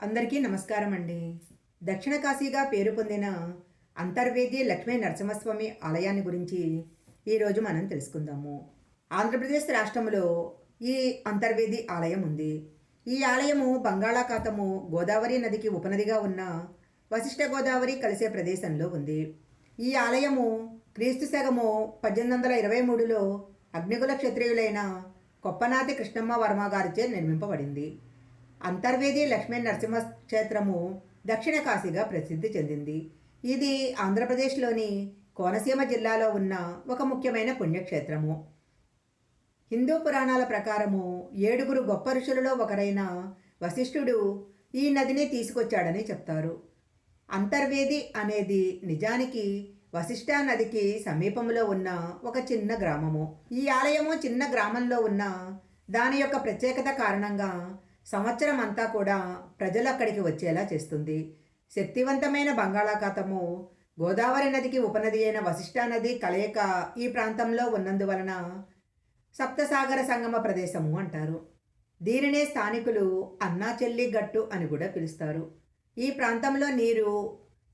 అందరికీ నమస్కారం అండి. దక్షిణ కాశీగా పేరు పొందిన అంతర్వేది లక్ష్మీ నరసింహస్వామి ఆలయాన్ని గురించి ఈరోజు మనం తెలుసుకుందాము. ఆంధ్రప్రదేశ్ రాష్ట్రంలో ఈ అంతర్వేది ఆలయం ఉంది. ఈ ఆలయము బంగాళాఖాతము గోదావరి నదికి ఉపనదిగా ఉన్న వశిష్ఠ గోదావరి కలిసే ప్రదేశంలో ఉంది. ఈ ఆలయము క్రీస్తు శకము పద్దెనిమిది వందల ఇరవై మూడులో అగ్నికుల క్షత్రియులైన కొప్పనాతి కృష్ణమ్మ వర్మ గారిచే నిర్మింపబడింది. అంతర్వేది లక్ష్మీ నరసింహ క్షేత్రము దక్షిణ కాశీగా ప్రసిద్ధి చెందింది. ఇది ఆంధ్రప్రదేశ్లోని కోనసీమ జిల్లాలో ఉన్న ఒక ముఖ్యమైన పుణ్యక్షేత్రము. హిందూ పురాణాల ప్రకారము ఏడుగురు గొప్ప ఋషులలో ఒకరైన వశిష్ఠుడు ఈ నదిని తీసుకొచ్చాడని చెప్తారు. అంతర్వేది అనేది నిజానికి వశిష్ఠ నదికి సమీపంలో ఉన్న ఒక చిన్న గ్రామము. ఈ ఆలయము చిన్న గ్రామంలో ఉన్న దాని యొక్క ప్రత్యేకత కారణంగా సంవత్సరం అంతా కూడా ప్రజలు అక్కడికి వచ్చేలా చేస్తుంది. శక్తివంతమైన బంగాళాఖాతము గోదావరి నదికి ఉపనది అయిన వశిష్ఠా నది కలయిక ఈ ప్రాంతంలో ఉన్నందువలన సప్తసాగర సంగమ ప్రదేశము అంటారు. దీనినే స్థానికులు అన్నా చెల్లి గట్టు అని కూడా పిలుస్తారు. ఈ ప్రాంతంలో నీరు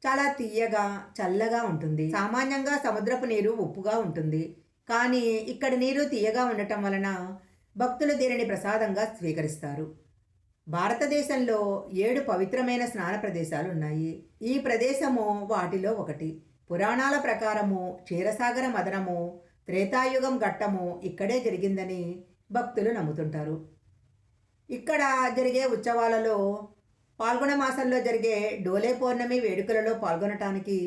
చాలా తీయగా చల్లగా ఉంటుంది. సామాన్యంగా సముద్రపు నీరు ఉప్పుగా ఉంటుంది. కానీ ఇక్కడ నీరు తీయగా ఉండటం వలన భక్తులు దీనిని ప్రసాదంగా స్వీకరిస్తారు. భారతదేశంలో ఏడు పవిత్రమైన స్నాన ప్రదేశాలు ఉన్నాయి. ఈ ప్రదేశము వాటిలో ఒకటి. పురాణాల ప్రకారము క్షీరసాగర మదనము త్రేతాయుగం ఘట్టము ఇక్కడే జరిగిందని భక్తులు నమ్ముతుంటారు. ఇక్కడ జరిగే ఉత్సవాలలో పాల్గొన మాసంలో జరిగే డోలే పౌర్ణమి వేడుకలలో పాల్గొనటానికి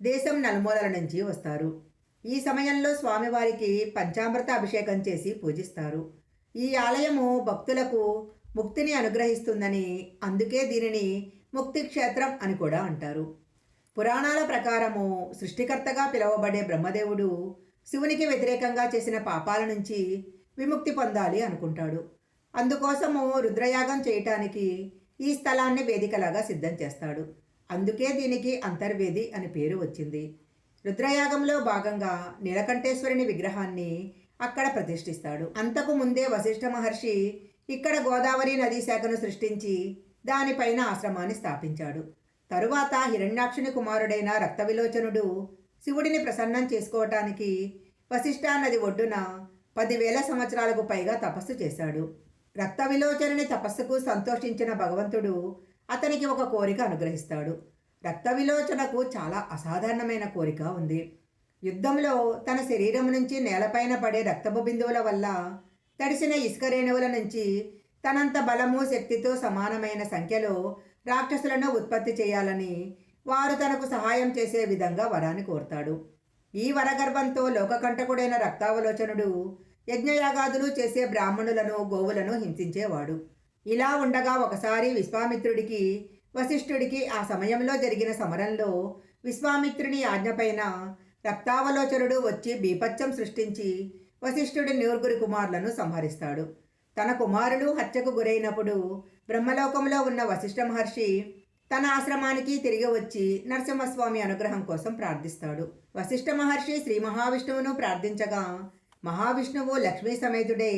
దేశం నలుమూలల నుంచి వస్తారు. ఈ సమయంలో స్వామివారికి పంచామృత అభిషేకం చేసి పూజిస్తారు. ఈ ఆలయము భక్తులకు ముక్తిని అనుగ్రహిస్తుందని అందుకే దీనిని ముక్తి క్షేత్రం అని కూడా అంటారు. పురాణాల ప్రకారము సృష్టికర్తగా పిలువబడే బ్రహ్మదేవుడు శివునికి వ్యతిరేకంగా చేసిన పాపాల నుంచి విముక్తి పొందాలి అనుకుంటాడు. అందుకోసము రుద్రయాగం చేయటానికి ఈ స్థలాన్ని వేదికలాగా సిద్ధం చేస్తాడు. అందుకే దీనికి అంతర్వేది అని పేరు వచ్చింది. రుద్రయాగంలో భాగంగా నీలకంఠేశ్వరుని విగ్రహాన్ని అక్కడ ప్రతిష్ఠిస్తాడు. అంతకు ముందే వశిష్ఠ మహర్షి ఇక్కడ గోదావరి నదీ శాఖను సృష్టించి దానిపైన ఆశ్రమాన్ని స్థాపించాడు. తరువాత హిరణ్యాక్షుని కుమారుడైన రక్తవిలోచనుడు శివుడిని ప్రసన్నం చేసుకోవటానికి వశిష్ఠా నది ఒడ్డున పదివేల సంవత్సరాలకు పైగా తపస్సు చేశాడు. రక్త విలోచనని తపస్సుకు సంతోషించిన భగవంతుడు అతనికి ఒక కోరిక అనుగ్రహిస్తాడు. రక్త విలోచనకు చాలా అసాధారణమైన కోరిక ఉంది. యుద్ధంలో తన శరీరం నుంచి నేలపైన పడే రక్తపు బిందువుల వల్ల తడిసిన ఇసుక రేణువుల నుంచి తనంత బలము శక్తితో సమానమైన సంఖ్యలో రాక్షసులను ఉత్పత్తి చేయాలని వారు తనకు సహాయం చేసే విధంగా వరాన్ని కోరుతాడు. ఈ వరగర్భంతో లోకకంటకుడైన రక్తావలోచనుడు యజ్ఞయాగాదులు చేసే బ్రాహ్మణులను గోవులను హింసించేవాడు. ఇలా ఉండగా ఒకసారి విశ్వామిత్రుడికి వశిష్ఠుడికి ఆ సమయంలో జరిగిన సమరంలో విశ్వామిత్రుని ఆజ్ఞపైన రక్తావలోచనుడు వచ్చి బీపత్యం సృష్టించి వశిష్ఠుడు నూరుగురి కుమారులను సంహరిస్తాడు. తన కుమారులు హత్యకు గురైనప్పుడు బ్రహ్మలోకంలో ఉన్న వశిష్ఠ మహర్షి తన ఆశ్రమానికి తిరిగి వచ్చి నరసింహస్వామి అనుగ్రహం కోసం ప్రార్థిస్తాడు. వశిష్ఠ మహర్షి శ్రీ మహావిష్ణువును ప్రార్థించగా మహావిష్ణువు లక్ష్మీ సమేతుడే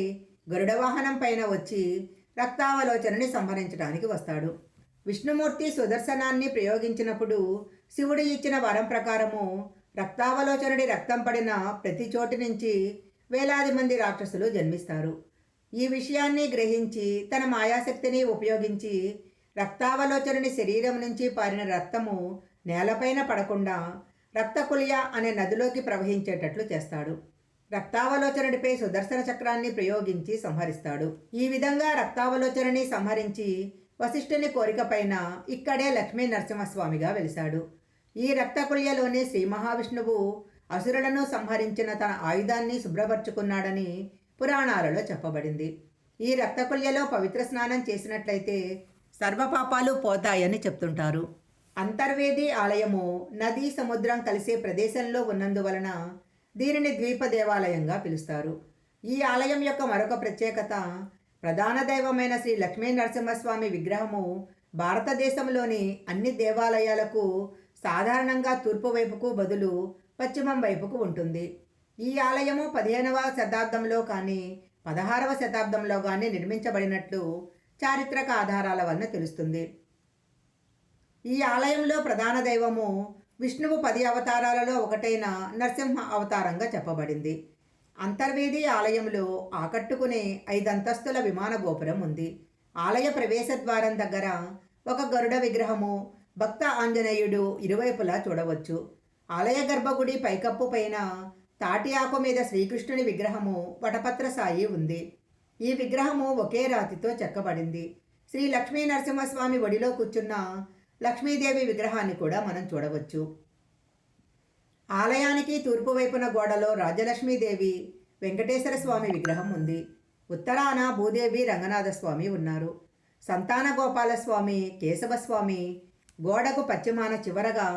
గరుడ వాహనం పైన వచ్చి రక్తావలోచనని సంహరించడానికి వస్తాడు. విష్ణుమూర్తి సుదర్శనాన్ని ప్రయోగించినప్పుడు శివుడు ఇచ్చిన వరం ప్రకారము రక్తావలోచనుడి రక్తం పడిన ప్రతి చోటు నుంచి వేలాది మంది రాక్షసులు జన్మిస్తారు. ఈ విషయాన్ని గ్రహించి తన మాయాశక్తిని ఉపయోగించి రక్తావలోచనుని శరీరం నుంచి పారిన రక్తము నేలపైన పడకుండా రక్తకులియ అనే నదిలోకి ప్రవహించేటట్లు చేస్తాడు. రక్తావలోచనుడిపై సుదర్శన చక్రాన్ని ప్రయోగించి సంహరిస్తాడు. ఈ విధంగా రక్తావలోచనని సంహరించి వశిష్ఠుని కోరికపైన ఇక్కడే లక్ష్మీ నరసింహస్వామిగా వెలిశాడు. ఈ రక్తకుల్యలోనే శ్రీ మహావిష్ణువు అసురులను సంహరించిన తన ఆయుధాన్ని శుభ్రపరుచుకున్నాడని పురాణాలలో చెప్పబడింది. ఈ రక్తకుల్యలో పవిత్ర స్నానం చేసినట్లయితే సర్వపాపాలు పోతాయని చెప్తుంటారు. అంతర్వేది ఆలయము నదీ సముద్రం కలిసే ప్రదేశంలో ఉన్నందువలన దీనిని ద్వీప దేవాలయంగా పిలుస్తారు. ఈ ఆలయం యొక్క మరొక ప్రత్యేకత ప్రధాన దైవమైన శ్రీ లక్ష్మీ నరసింహస్వామి విగ్రహము భారతదేశంలోని అన్ని దేవాలయాలకు సాధారణంగా తూర్పు వైపుకు బదులు పశ్చిమం వైపుకు ఉంటుంది. ఈ ఆలయము పదిహేనవ శతాబ్దంలో కానీ పదహారవ శతాబ్దంలో కానీ నిర్మించబడినట్లు చారిత్రక ఆధారాల వలన తెలుస్తుంది. ఈ ఆలయంలో ప్రధాన దైవము విష్ణువు పది అవతారాలలో ఒకటైన నరసింహ అవతారంగా చెప్పబడింది. అంతర్వేది ఆలయంలో ఆకట్టుకునే ఐదంతస్తుల విమాన గోపురం ఉంది. ఆలయ ప్రవేశ ద్వారం దగ్గర ఒక గరుడ విగ్రహము భక్త ఆంజనేయుడు ఇరువైపులా చూడవచ్చు. ఆలయ గర్భగుడి పైకప్పు పైన తాటి ఆకు మీద శ్రీకృష్ణుని విగ్రహము వటపత్ర సాయి ఉంది. ఈ విగ్రహము ఒకే రాతితో చెక్కబడింది. శ్రీ లక్ష్మీ నరసింహస్వామి ఒడిలో కూర్చున్న లక్ష్మీదేవి విగ్రహాన్ని కూడా మనం చూడవచ్చు. ఆలయానికి తూర్పు వైపున గోడలో రాజలక్ష్మీదేవి వెంకటేశ్వర స్వామి విగ్రహం ఉంది. ఉత్తరాన భూదేవి రంగనాథ స్వామి ఉన్నారు. సంతాన గోపాలస్వామి కేశవస్వామి గోడకు పశ్చిమాన చివరగా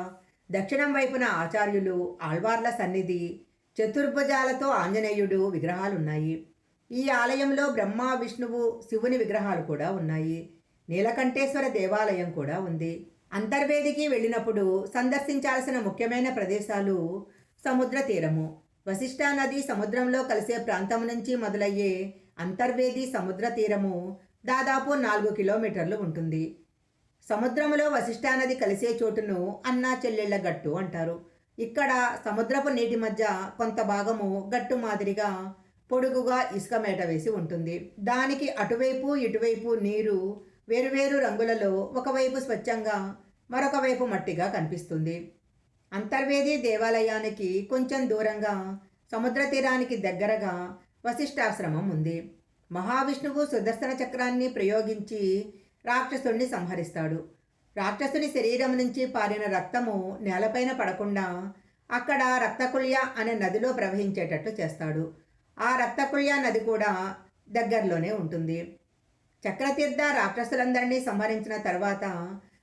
దక్షిణం వైపున ఆచార్యులు ఆళ్వార్ల సన్నిధి చతుర్భుజాలతో ఆంజనేయుడు విగ్రహాలున్నాయి. ఈ ఆలయంలో బ్రహ్మ విష్ణువు శివుని విగ్రహాలు కూడా ఉన్నాయి. నీలకంఠేశ్వర దేవాలయం కూడా ఉంది. అంతర్వేదికి వెళ్ళినప్పుడు సందర్శించాల్సిన ముఖ్యమైన ప్రదేశాలు సముద్ర తీరము. వశిష్ఠా నది సముద్రంలో కలిసే ప్రాంతం నుంచి మొదలయ్యే అంతర్వేది సముద్ర తీరము దాదాపు నాలుగు కిలోమీటర్లు ఉంటుంది. సముద్రంలో వశిష్టానది కలిసే చోటును అన్నా చెల్లెళ్ళ గట్టు అంటారు. ఇక్కడ సముద్రపు నీటి మధ్య కొంత భాగము గట్టు మాదిరిగా పొడుగుగా ఇసుక మేట వేసి ఉంటుంది. దానికి అటువైపు ఇటువైపు నీరు వేరువేరు రంగులలో ఒకవైపు స్వచ్ఛంగా మరొక వైపు మట్టిగా కనిపిస్తుంది. అంతర్వేది దేవాలయానికి కొంచెం దూరంగా సముద్ర తీరానికి దగ్గరగా వశిష్ఠాశ్రమం ఉంది. మహావిష్ణువు సుదర్శన చక్రాన్ని ప్రయోగించి రాక్షసుడిని సంహరిస్తాడు. రాక్షసుని శరీరం నుంచి పారిన రక్తము నేలపైన పడకుండా అక్కడ రక్తకుళ్య అనే నదిలో ప్రవహించేటట్లు చేస్తాడు. ఆ రక్తకుళ్య నది కూడా దగ్గరలోనే ఉంటుంది. చక్రతీర్థ రాక్షసులందరినీ సంహరించిన తర్వాత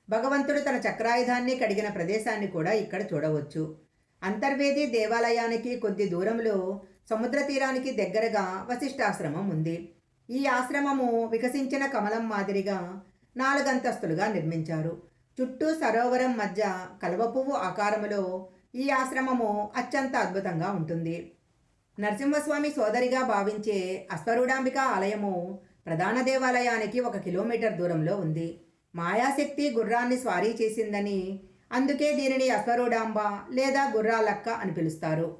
భగవంతుడు తన చక్రాయుధాన్ని కడిగిన ప్రదేశాన్ని కూడా ఇక్కడ చూడవచ్చు. అంతర్వేది దేవాలయానికి కొద్ది దూరంలో సముద్ర తీరానికి దగ్గరగా వశిష్ఠాశ్రమం ఉంది. ఈ ఆశ్రమము వికసించిన కమలం మాదిరిగా నాలుగంతస్తులుగా నిర్మించారు. చుట్టూ సరోవరం మధ్య కలువపువ్వు ఆకారములో ఈ ఆశ్రమము అత్యంత అద్భుతంగా ఉంటుంది. నరసింహస్వామి సోదరిగా భావించే అశ్వరూఢాంబిక ఆలయము ప్రధాన దేవాలయానికి ఒక కిలోమీటర్ దూరంలో ఉంది. మాయాశక్తి గుర్రాన్ని స్వారీ చేసిందని అందుకే దీనిని అశ్వరూఢాంబ లేదా గుర్రాలక్క అని పిలుస్తారు.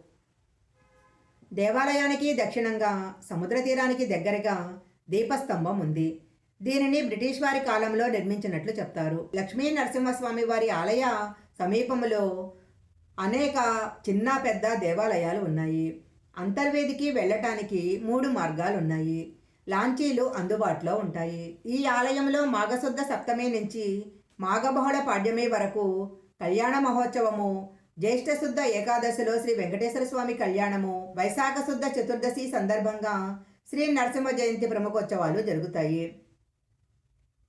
దేవాలయానికి దక్షిణంగా సముద్ర తీరానికి దగ్గరగా దీపస్తంభం ఉంది. దీనిని బ్రిటిష్ వారి కాలంలో నిర్మించినట్లు చెప్తారు. లక్ష్మీ నరసింహస్వామి వారి ఆలయ సమీపంలో అనేక చిన్న పెద్ద దేవాలయాలు ఉన్నాయి. అంతర్వేదికి వెళ్ళటానికి మూడు మార్గాలు ఉన్నాయి. లాంచీలు అందుబాటులో ఉంటాయి. ఈ ఆలయంలో మాఘశుద్ధ సప్తమి నుంచి మాఘబహుళ పాడ్యమి వరకు కళ్యాణ మహోత్సవము జ్యేష్ఠ శుద్ధ ఏకాదశిలో శ్రీ వెంకటేశ్వర స్వామి కళ్యాణము వైశాఖ శుద్ధ చతుర్దశి సందర్భంగా శ్రీ నరసింహ జయంతి ప్రముఖోత్సవాలు జరుగుతాయి.